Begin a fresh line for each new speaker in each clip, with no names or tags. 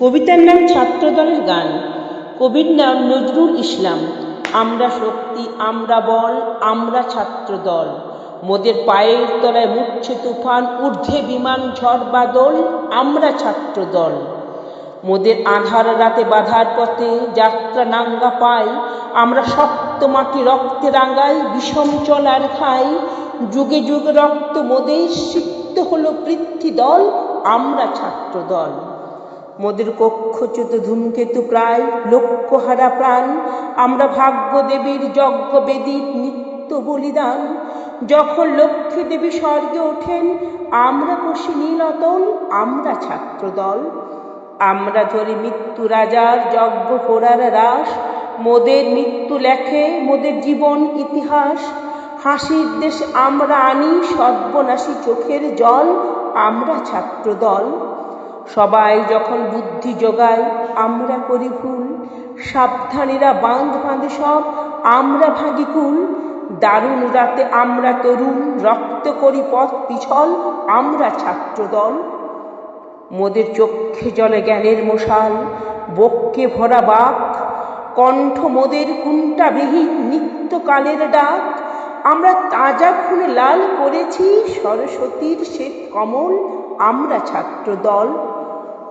কবিতার নাম ছাত্রদলের গান। কবির নাম নজরুল ইসলাম। আমরা শক্তি, আমরা বল, আমরা ছাত্রদল। মোদের পায়ের তলায় মুচ্ছে তুফান, ঊর্ধ্বে বিমান, ঝড়, বাদল, আমরা ছাত্রদল। মোদের আধার রাতে বাধার পথে যাত্রা নাঙ্গা পাই, আমরা শক্ত মাটি রক্তে রাঙ্গাই বিষম চলার খাই। যুগে যুগে রক্ত মোদের সিক্ত হলো পৃথ্বী দল, আমরা ছাত্রদল। মোদের কক্ষচ্যুত ধূমকেতু প্রায় লক্ষ্যহারা প্রাণ। আমরা ভাগ্য দেবীর যজ্ঞ বেদীর নিত্য বলিদান। যখন লক্ষ্মী দেবী স্বর্গে ওঠেন, আমরা বসি নীলতল আমরা ছাত্রদল। আমরা ধরি মৃত্যু রাজার যজ্ঞ ফোরার রাস। মোদের মৃত্যু লেখে মোদের জীবন ইতিহাস। হাসির দেশ আমরা আনি, সর্বনাশী চোখের জল, আমরা ছাত্রদল। সবাই যখন বুদ্ধি যোগায়, আমরা করি ভুল। সাবধানীরা বাঁধ বাঁধে সব, আমরা ভাগি কুল। দারুণ রাতে আমরা তরুণ, রক্ত করি পথ পিছল, আমরা ছাত্রদল। মোদের চক্ষে জলে জ্ঞানের মশাল, বক্ষে ভরা বাক। কণ্ঠ মোদের কুণ্ঠা কুণ্ঠাবিহীন নিত্যকালের ডাক? আমরা তাজা খুনে লাল করেছি, সরস্বতীর শ্বেত কমল, আমরা ছাত্রদল।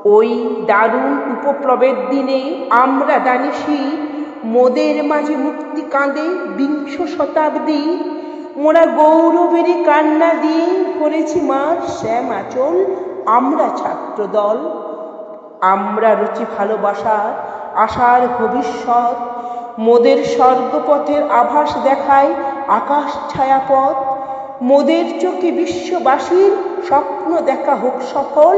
ওই দারুণ উপপ্লবের দিনে আমরা দানিশি মোদের মাঝে মুক্তি কাঁদে বিংশ শতাব্দী। মোরা গৌরবের কান্না দিয়ে করেছি মা শ্যাম আচল আমরা ছাত্রদল। আমরা রুচি ভালোবাসার আশার ভবিষ্যৎ। মোদের স্বর্গপথের আভাস দেখায় আকাশ ছায়াপথ। মোদের চোখে বিশ্ববাসীর স্বপ্ন দেখা হোক সফল।